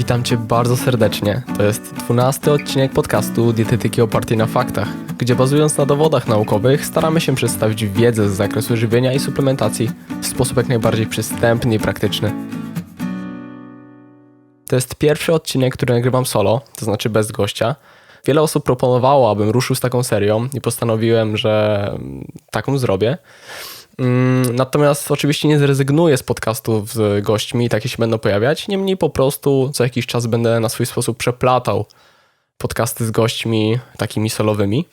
Witam Cię bardzo serdecznie. To jest dwunasty odcinek podcastu Dietetyki opartej na faktach, gdzie bazując na dowodach naukowych staramy się przedstawić wiedzę z zakresu żywienia i suplementacji w sposób jak najbardziej przystępny i praktyczny. To jest pierwszy odcinek, który nagrywam solo, to znaczy bez gościa. Wiele osób proponowało, abym ruszył z taką serią i postanowiłem, że taką zrobię. Mm, natomiast oczywiście nie zrezygnuję z podcastów z gośćmi, takie się będą pojawiać. Niemniej po prostu co jakiś czas będę na swój sposób przeplatał podcasty z gośćmi takimi solowymi.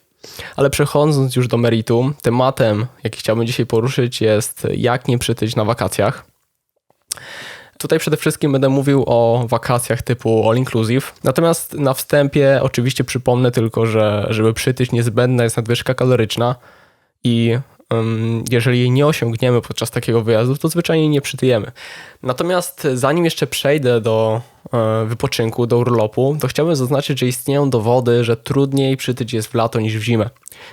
Ale przechodząc już do meritum, tematem, jaki chciałbym dzisiaj poruszyć, jest jak nie przytyć na wakacjach. Tutaj przede wszystkim będę mówił o wakacjach typu all inclusive. Natomiast na wstępie oczywiście przypomnę tylko, że żeby przytyć niezbędna jest nadwyżka kaloryczna i jeżeli jej nie osiągniemy podczas takiego wyjazdu, to zwyczajnie nie przytyjemy. Natomiast zanim jeszcze przejdę do e, wypoczynku, do urlopu, to chciałbym zaznaczyć, że istnieją dowody, że trudniej przytyć jest w lato niż w zimę.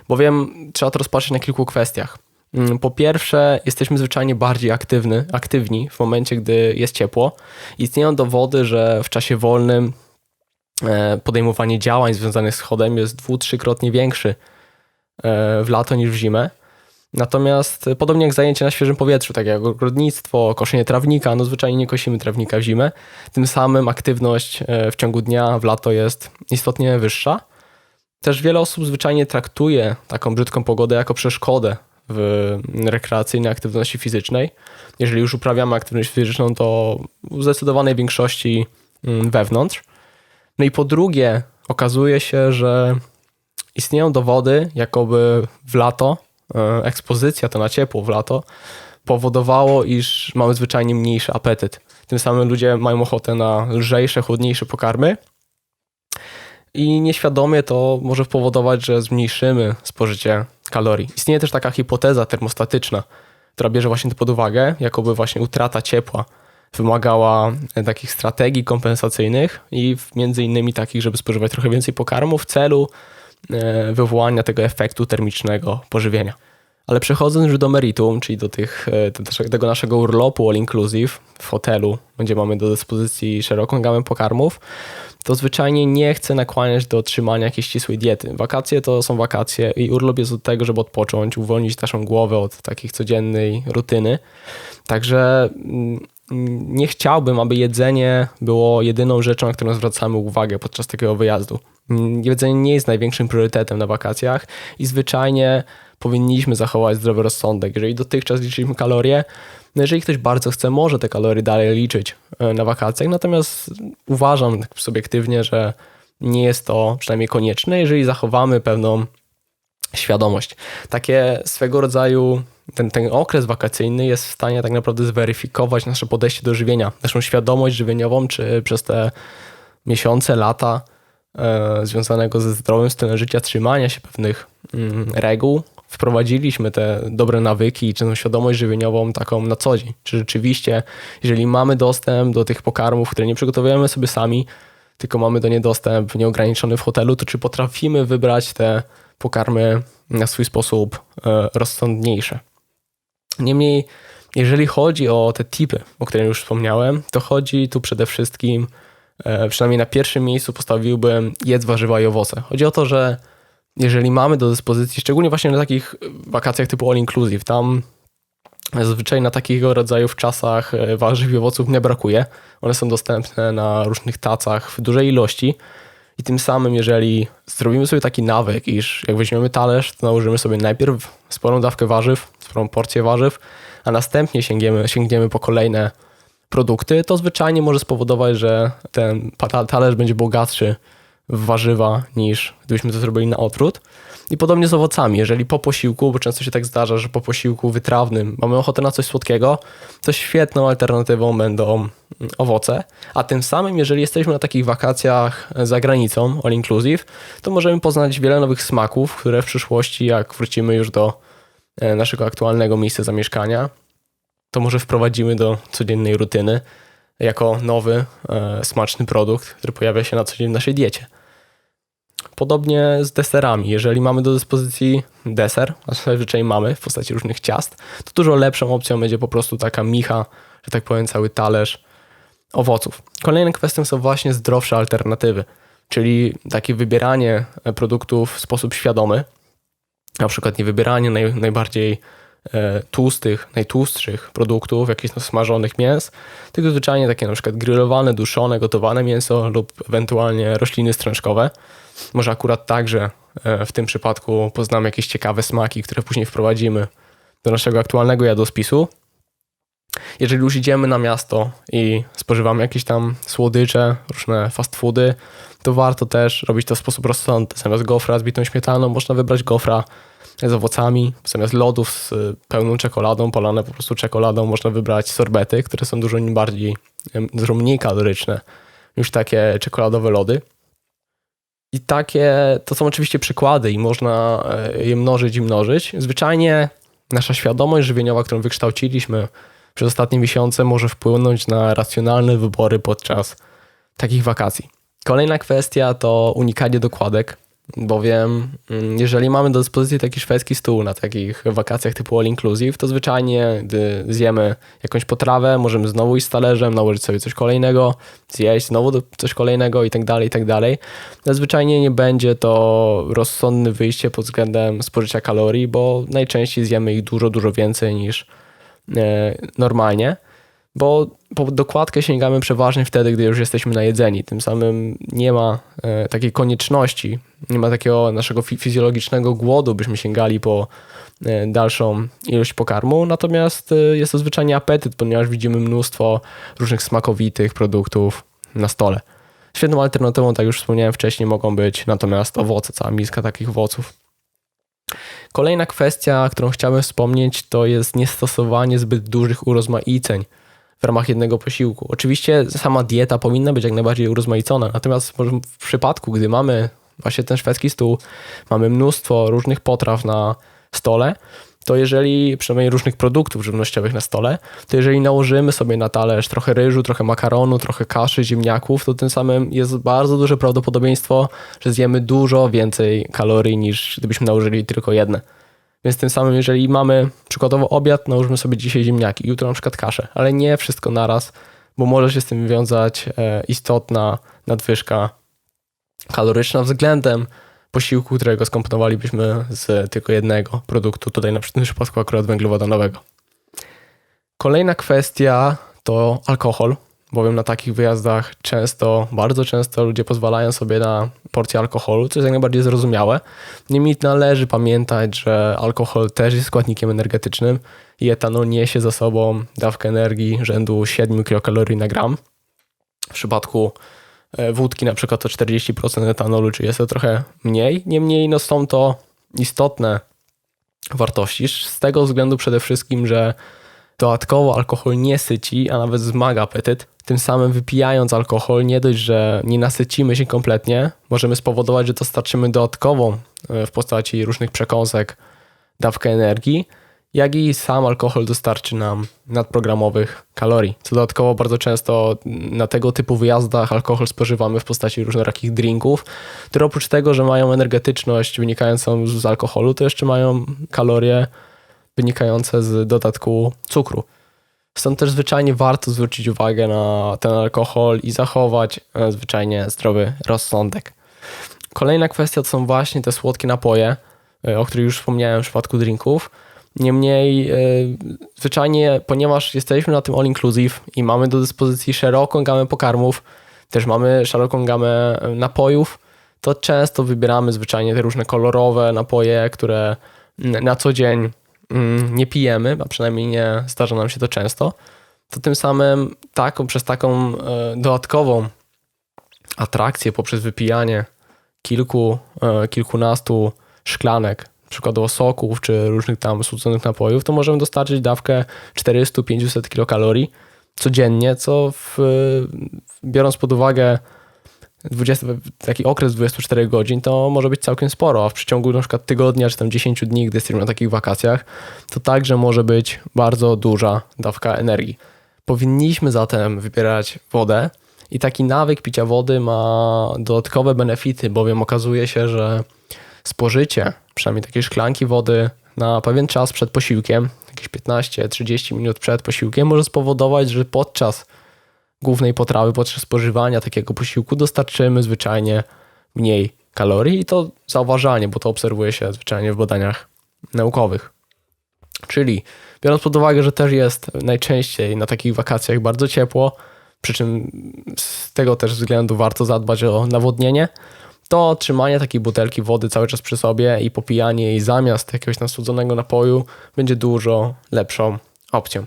Bowiem trzeba to rozpatrzeć na kilku kwestiach. Mm, po pierwsze, jesteśmy zwyczajnie bardziej aktywny, aktywni w momencie, gdy jest ciepło. Istnieją dowody, że w czasie wolnym e, podejmowanie działań związanych z chodem jest dwu, trzykrotnie większy e, w lato niż w zimę. Natomiast podobnie jak zajęcie na świeżym powietrzu, tak jak ogrodnictwo, koszenie trawnika, no zwyczajnie nie kosimy trawnika w zimę, tym samym aktywność e, w ciągu dnia w lato jest istotnie wyższa. Też wiele osób zwyczajnie traktuje taką brzydką pogodę jako przeszkodę w rekreacyjnej aktywności fizycznej. Jeżeli już uprawiamy aktywność fizyczną, to w zdecydowanej większości mm, wewnątrz. No i po drugie, okazuje się, że istnieją dowody, jakoby w lato ekspozycja, to na ciepło w lato, powodowało, iż mamy zwyczajnie mniejszy apetyt. Tym samym ludzie mają ochotę na lżejsze, chłodniejsze pokarmy. I nieświadomie to może powodować, że zmniejszymy spożycie kalorii. Istnieje też taka hipoteza termostatyczna, która bierze właśnie to pod uwagę, jakoby właśnie utrata ciepła wymagała takich strategii kompensacyjnych i między innymi takich, żeby spożywać trochę więcej pokarmu w celu E, wywołania tego efektu termicznego pożywienia. Ale przechodząc już do meritum, czyli do tych, e, tego naszego urlopu all inclusive w hotelu, gdzie mamy do dyspozycji szeroką gamę pokarmów, to zwyczajnie nie chcę nakłaniać do trzymania jakiejś ścisłej diety. Wakacje to są wakacje i urlop jest od tego, żeby odpocząć, uwolnić naszą głowę od takich codziennej rutyny. Także mm, nie chciałbym, aby jedzenie było jedyną rzeczą, na którą zwracamy uwagę podczas takiego wyjazdu. Jedzenie nie jest największym priorytetem na wakacjach i zwyczajnie powinniśmy zachować zdrowy rozsądek. Jeżeli dotychczas liczyliśmy kalorie, no jeżeli ktoś bardzo chce, może te kalorie dalej liczyć e, na wakacjach, natomiast uważam tak subiektywnie, że nie jest to przynajmniej konieczne, jeżeli zachowamy pewną świadomość. Takie swego rodzaju ten, ten okres wakacyjny jest w stanie tak naprawdę zweryfikować nasze podejście do żywienia, naszą świadomość żywieniową, czy przez te miesiące, lata e, związanego ze zdrowym stylem życia, trzymania się pewnych mm, reguł, wprowadziliśmy te dobre nawyki czy tą świadomość żywieniową taką na co dzień. Czy rzeczywiście, jeżeli mamy dostęp do tych pokarmów, które nie przygotowujemy sobie sami, tylko mamy do nie dostęp nieograniczony w hotelu, to czy potrafimy wybrać te pokarmy na swój sposób e, rozsądniejsze. Niemniej, jeżeli chodzi o te tipy, o których już wspomniałem, to chodzi tu przede wszystkim, e, przynajmniej na pierwszym miejscu postawiłbym jedz warzywa i owoce. Chodzi o to, że jeżeli mamy do dyspozycji, szczególnie właśnie na takich wakacjach typu all inclusive, tam zazwyczaj na takiego rodzaju w czasach e, warzyw i owoców nie brakuje. One są dostępne na różnych tacach w dużej ilości. I tym samym, jeżeli zrobimy sobie taki nawyk, iż jak weźmiemy talerz, to nałożymy sobie najpierw sporą dawkę warzyw, sporą porcję warzyw, a następnie sięgniemy, sięgniemy po kolejne produkty, to zwyczajnie może spowodować, że ten talerz będzie bogatszy w warzywa niż gdybyśmy to zrobili na odwrót. I podobnie z owocami. Jeżeli po posiłku, bo często się tak zdarza, że po posiłku wytrawnym mamy ochotę na coś słodkiego, to świetną alternatywą będą mm, owoce. A tym samym, jeżeli jesteśmy na takich wakacjach za granicą, all inclusive, to możemy poznać wiele nowych smaków, które w przyszłości, jak wrócimy już do e, naszego aktualnego miejsca zamieszkania, to może wprowadzimy do codziennej rutyny jako nowy, e, smaczny produkt, który pojawia się na co dzień w naszej diecie. Podobnie z deserami. Jeżeli mamy do dyspozycji deser, a zazwyczaj mamy w postaci różnych ciast, to dużo lepszą opcją będzie po prostu taka micha, że tak powiem, cały talerz owoców. Kolejną kwestią są właśnie zdrowsze alternatywy, czyli takie wybieranie produktów w sposób świadomy, na przykład nie wybieranie naj, najbardziej tłustych, najtłustszych produktów, jakichś smażonych mięs, tylko zwyczajnie takie na przykład grillowane, duszone, gotowane mięso lub ewentualnie rośliny strączkowe. Może akurat także e, w tym przypadku poznamy jakieś ciekawe smaki, które później wprowadzimy do naszego aktualnego jadłospisu. Jeżeli już idziemy na miasto i spożywamy jakieś tam słodycze, różne fast foody, to warto też robić to w sposób rozsądny. Zamiast gofra z bitą śmietaną można wybrać gofra z owocami. Zamiast lodów z pełną czekoladą, polane po prostu czekoladą, można wybrać sorbety, które są dużo bardziej, dużo mniej kaloryczne niż takie czekoladowe lody. I takie, to są oczywiście przykłady i można e, je mnożyć i mnożyć. Zwyczajnie nasza świadomość żywieniowa, którą wykształciliśmy przez ostatnie miesiące, może wpłynąć na racjonalne wybory podczas takich wakacji. Kolejna kwestia to unikanie dokładek, bowiem mm, jeżeli mamy do dyspozycji taki szwedzki stół na takich wakacjach typu all inclusive, to zwyczajnie, gdy zjemy jakąś potrawę, możemy znowu iść z talerzem, nałożyć sobie coś kolejnego, zjeść znowu coś kolejnego i tak dalej, i tak dalej. Zwyczajnie nie będzie to rozsądne wyjście pod względem spożycia kalorii, bo najczęściej zjemy ich dużo, dużo więcej niż normalnie bo po dokładkę sięgamy przeważnie wtedy, gdy już jesteśmy najedzeni. Tym samym nie ma e, takiej konieczności, nie ma takiego naszego fizjologicznego głodu, byśmy sięgali po e, dalszą ilość pokarmu, natomiast e, jest to zwyczajnie apetyt, ponieważ widzimy mnóstwo różnych smakowitych produktów na stole. Świetną alternatywą, tak już wspomniałem wcześniej, mogą być natomiast owoce, cała miska takich owoców. Kolejna kwestia, którą chciałbym wspomnieć, to jest niestosowanie zbyt dużych urozmaiceń w ramach jednego posiłku. Oczywiście sama dieta powinna być jak najbardziej urozmaicona, natomiast w przypadku, gdy mamy właśnie ten szwedzki stół, mamy mnóstwo różnych potraw na stole, to jeżeli, przynajmniej różnych produktów żywnościowych na stole, to jeżeli nałożymy sobie na talerz trochę ryżu, trochę makaronu, trochę kaszy, ziemniaków, to tym samym jest bardzo duże prawdopodobieństwo, że zjemy dużo więcej kalorii niż gdybyśmy nałożyli tylko jedne. Więc tym samym, jeżeli mamy przykładowo obiad, nałóżmy sobie dzisiaj ziemniaki, jutro na przykład kaszę, ale nie wszystko naraz, bo może się z tym wiązać e, istotna nadwyżka kaloryczna względem posiłku, którego skomponowalibyśmy z tylko jednego produktu, tutaj na przypadku akurat węglowodanowego. Kolejna kwestia to alkohol bowiem na takich wyjazdach często, bardzo często ludzie pozwalają sobie na porcję alkoholu, co jest jak najbardziej zrozumiałe. Niemniej należy pamiętać, że alkohol też jest składnikiem energetycznym i etanol niesie za sobą dawkę energii rzędu 7 kilokalorii na gram. W przypadku wódki na przykład to 40% etanolu, czyli jest to trochę mniej. Niemniej no są to istotne wartości z tego względu przede wszystkim, że dodatkowo alkohol nie syci, a nawet zmaga apetyt, tym samym wypijając alkohol, nie dość, że nie nasycimy się kompletnie, możemy spowodować, że dostarczymy dodatkową e, w postaci różnych przekąsek dawkę energii, jak i sam alkohol dostarczy nam nadprogramowych kalorii. Co dodatkowo bardzo często na tego typu wyjazdach alkohol spożywamy w postaci różnorakich drinków, które oprócz tego, że mają energetyczność wynikającą z alkoholu, to jeszcze mają kalorie wynikające z dodatku cukru. Stąd też zwyczajnie warto zwrócić uwagę na ten alkohol i zachować e, zwyczajnie zdrowy rozsądek. Kolejna kwestia to są właśnie te słodkie napoje, e, o których już wspomniałem w przypadku drinków. Niemniej, e, zwyczajnie, ponieważ jesteśmy na tym all inclusive i mamy do dyspozycji szeroką gamę pokarmów, też mamy szeroką gamę napojów, to często wybieramy zwyczajnie te różne kolorowe napoje, które na co dzień Mm, nie pijemy, a przynajmniej nie zdarza nam się to często, to tym samym taką, przez taką e, dodatkową atrakcję poprzez wypijanie kilku, e, kilkunastu szklanek, przykładowo soków czy różnych tam słodzonych napojów, to możemy dostarczyć dawkę 400-500 kilokalorii codziennie, co w, biorąc pod uwagę 20, taki okres 24 godzin to może być całkiem sporo, a w przeciągu na przykład tygodnia czy tam 10 dni, gdy jesteśmy na takich wakacjach, to także może być bardzo duża dawka energii. Powinniśmy zatem wybierać wodę i taki nawyk picia wody ma dodatkowe benefity, bowiem okazuje się, że spożycie przynajmniej takiej szklanki wody na pewien czas przed posiłkiem, jakieś 15-30 minut przed posiłkiem, może spowodować, że podczas głównej potrawy podczas spożywania takiego posiłku dostarczymy zwyczajnie mniej kalorii i to zauważalnie, bo to obserwuje się zwyczajnie w badaniach naukowych. Czyli biorąc pod uwagę, że też jest najczęściej na takich wakacjach bardzo ciepło, przy czym z tego też względu warto zadbać o nawodnienie, to trzymanie takiej butelki wody cały czas przy sobie i popijanie jej zamiast jakiegoś nasłodzonego napoju będzie dużo lepszą opcją.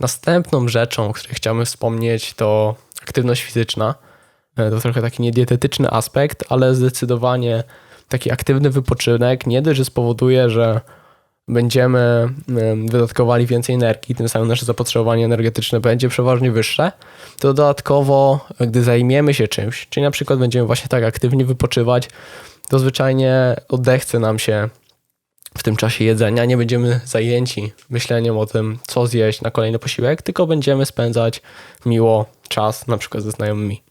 Następną rzeczą, o której chciałbym wspomnieć, to aktywność fizyczna. E, to trochę taki niedietetyczny aspekt, ale zdecydowanie taki aktywny wypoczynek nie dość, że spowoduje, że będziemy wydatkowali więcej energii, tym samym nasze zapotrzebowanie energetyczne będzie przeważnie wyższe, to dodatkowo, gdy zajmiemy się czymś, czyli na przykład będziemy właśnie tak aktywnie wypoczywać, to zwyczajnie odechce nam się w tym czasie jedzenia, nie będziemy zajęci myśleniem o tym, co zjeść na kolejny posiłek, tylko będziemy spędzać miło czas, na przykład ze znajomymi.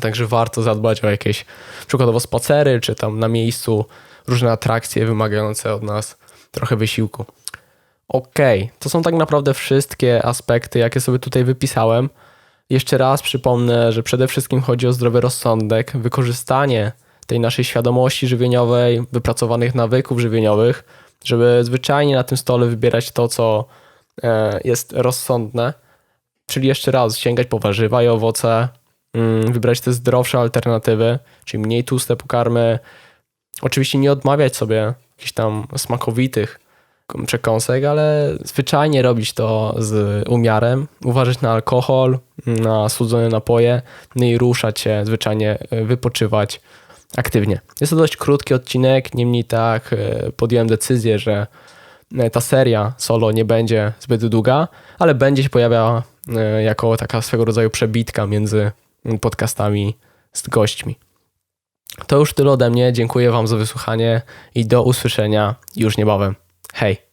Także warto zadbać o jakieś przykładowo spacery, czy tam na miejscu różne atrakcje wymagające od nas trochę wysiłku. Ok, to są tak naprawdę wszystkie aspekty, jakie sobie tutaj wypisałem. Jeszcze raz przypomnę, że przede wszystkim chodzi o zdrowy rozsądek, wykorzystanie tej naszej świadomości żywieniowej, wypracowanych nawyków żywieniowych, żeby zwyczajnie na tym stole wybierać to, co e, jest rozsądne. Czyli jeszcze raz sięgać po warzywa i owoce, mm, wybrać te zdrowsze alternatywy, czyli mniej tłuste pokarmy. Oczywiście nie odmawiać sobie jakichś tam smakowitych przekąsek, ale zwyczajnie robić to z umiarem, uważać na alkohol, na słodzone napoje, no i ruszać się, zwyczajnie e, wypoczywać aktywnie. Jest to dość krótki odcinek, niemniej tak e, podjąłem decyzję, że e, ta seria solo nie będzie zbyt długa, ale będzie się pojawiała jako taka swego rodzaju przebitka między podcastami z gośćmi. To już tyle ode mnie. Dziękuję Wam za wysłuchanie i do usłyszenia już niebawem. Hej!